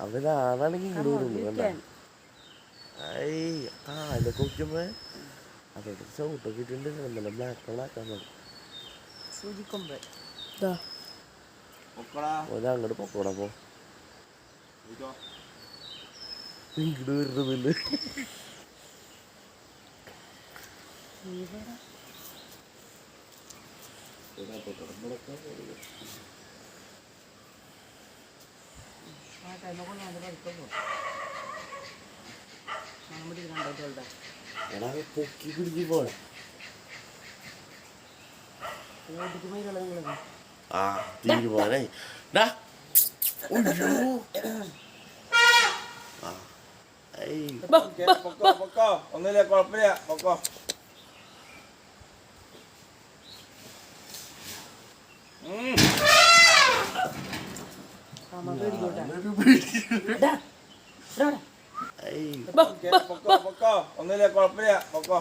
അവരാണാണെങ്കിൽ ഇങ്ങോട്ട് ആ നോക്കിയപ്പോ അതൊക്കെ ചവിട്ടൊക്കെ ഇട്ടുണ്ട് നല്ല ബ്ലാക്ക് പൊക്കോടാ. പോ. ഇങ്ങോട്ട് വരുന്നില്ല പൊക്കി പിടിച്ച് പോണേ ആ തീരുമാനായി ഡാ ഉയ്യോ. ആ ഐ പൊക്കോ പൊക്കോ ഒന്നുമില്ല കുഴപ്പമില്ല പൊക്കോ പൊക്കോ പൊക്കോ ഒന്നുമില്ല കുഴപ്പമില്ല പൊക്കോ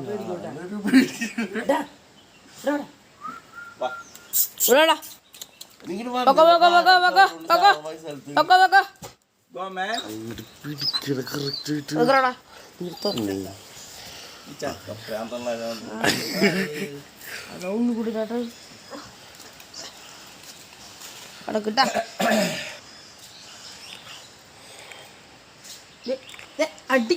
പേടിക്കോട്ടെ വാ. ഇങ്ങോട്ട് പൊക്കോ, പൊക്കോ, പൊക്കോ, പൊക്കോ, പൊക്കോ. പൊക്കോ. പൊക്കോ പ്രാന്തള്ളവരാണ്. അതൊന്നും കൂടി കേട്ടോ അവിടെ കിട്ടാ. അടി.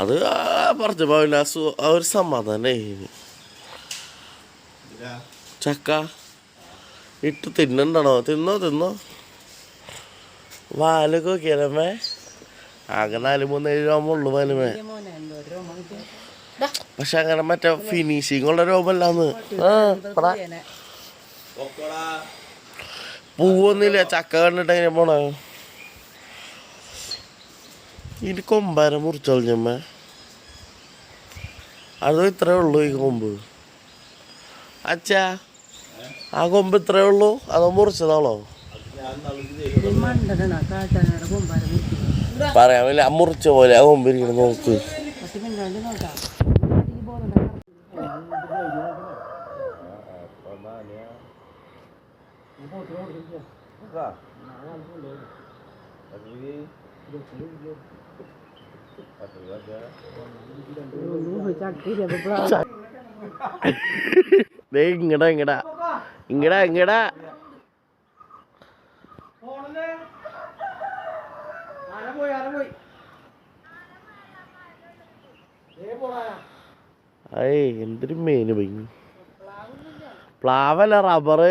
അത് ആ പറഞ്ഞപ്പോ അവന് ആ ഒരു സമാധാനേ. ചക്ക. ഇട്ട് തിന്നണ്ടണോ തിന്നോ തിന്നോ? വാലൊക്കെ നോക്കിയാലമ്മേ ആകെ നാല് മൂന്ന് ഏഴ് രോമം ഉള്ളു വാലുമേ പക്ഷെ അങ്ങനെ മറ്റേ ഫിനിഷിംഗ് ഉള്ള രോമല്ലാന്ന് ആ. പൂവൊന്നുമില്ല. ചക്ക കണ്ടിട്ട് എങ്ങനെ പോണ? ഇനി കൊമ്പാരം മുറിച്ചോളിഞ്ഞമ്മ അത് ഇത്രേ ഉള്ളൂ ഈ കൊമ്പ്? അച്ഛാ ആ കൊമ്പ് ഇത്രേ ഉള്ളൂ അതോ മുറിച്ചതാണോ പറയാൻ പറ്റില്ല മുറിച്ച പോലെ ആ കൊമ്പ് ഇരിക്കണം നോക്ക് പത്ത് ദേ ഇങ്ങടാ ഇങ്ങടാ. ഇങ്ങടാ ഇങ്ങടാ. എന്തൊരു മെയിന് പോയി. പ്ലാവല്ല റബ്ബറ്.